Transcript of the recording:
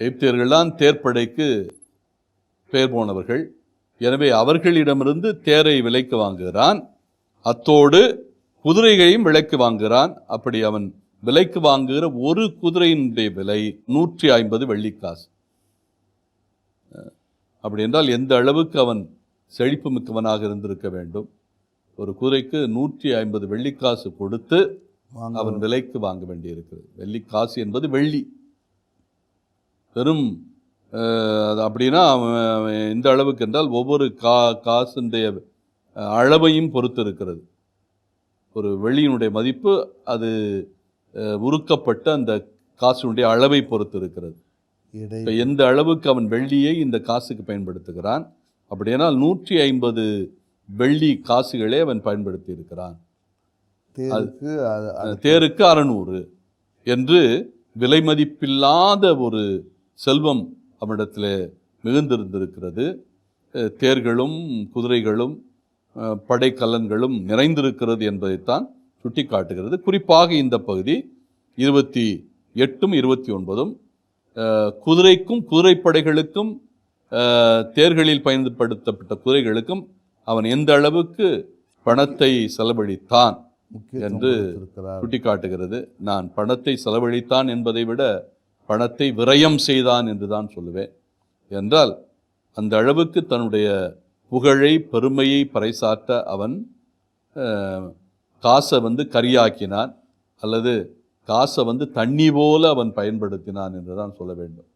எகிப்தியர்கள்தான் தேர்ப்படைக்கு பெயர் போனவர்கள். எனவே அவர்களிடமிருந்து தேரை விலைக்கு வாங்குகிறான். அத்தோடு குதிரைகளையும் விலைக்கு வாங்குகிறான். அப்படி அவன் விலைக்கு வாங்குகிற ஒரு குதிரையினுடைய விலை நூற்றி ஐம்பது வெள்ளிக்காசு. அப்படி என்றால் எந்த அளவுக்கு அவன் செழிப்பு மிக்கவனாக இருந்திருக்க வேண்டும்? ஒரு குதிரைக்கு நூற்றி ஐம்பது வெள்ளிக்காசு கொடுத்து வாங்க அவன் விலைக்கு வாங்க வேண்டியிருக்கிறது. வெள்ளிக்காசு என்பது வெள்ளி. வெறும் அப்படின்னா எந்த அளவுக்கு என்றால் ஒவ்வொரு கா காசுடைய அளவையும் பொறுத்து இருக்கிறது ஒரு வெள்ளியினுடைய மதிப்பு அது உருக்கப்பட்ட அந்த காசினுடைய அளவை பொறுத்து இருக்கிறது இப்போ எந்த அளவுக்கு அவன் வெள்ளியை இந்த காசுக்கு பயன்படுத்துகிறான்? அப்படியானால் நூற்றி ஐம்பது வெள்ளி காசுகளே அவன் பயன்படுத்தி இருக்கிறான் தேருக்கு அறநூறு என்று விலை மதிப்பில்லாத ஒரு செல்வம் அவனிடத்தில் மிகுந்திருந்திருக்கிறது. தேர்களும் குதிரைகளும் படைக்கலன்களும் நிறைந்திருக்கிறது என்பதைத்தான் சுட்டிக்காட்டுகிறது. குறிப்பாக இந்த பகுதி இருபத்தி எட்டும் இருபத்தி ஒன்பதும் குதிரைக்கும் குதிரைப்படைகளுக்கும் தேர்களில் பயன்படுத்தப்பட்ட குதிரைகளுக்கும் அவன் எந்த அளவுக்கு பணத்தை செலவழித்தான் என்று சுட்டிக்காட்டுகிறது. நான் பணத்தை செலவழித்தான் என்பதை விட பணத்தை விரயம் செய்தான் என்று தான் சொல்லுவேன். என்றால் அந்த அளவுக்கு தன்னுடைய புகழை பெருமையை பறைசாற்ற அவன் காசை வந்து கரியாக்கினான் அல்லது காசை வந்து தண்ணி போல அவன் பயன்படுத்தினான் என்று தான் சொல்ல வேண்டும்.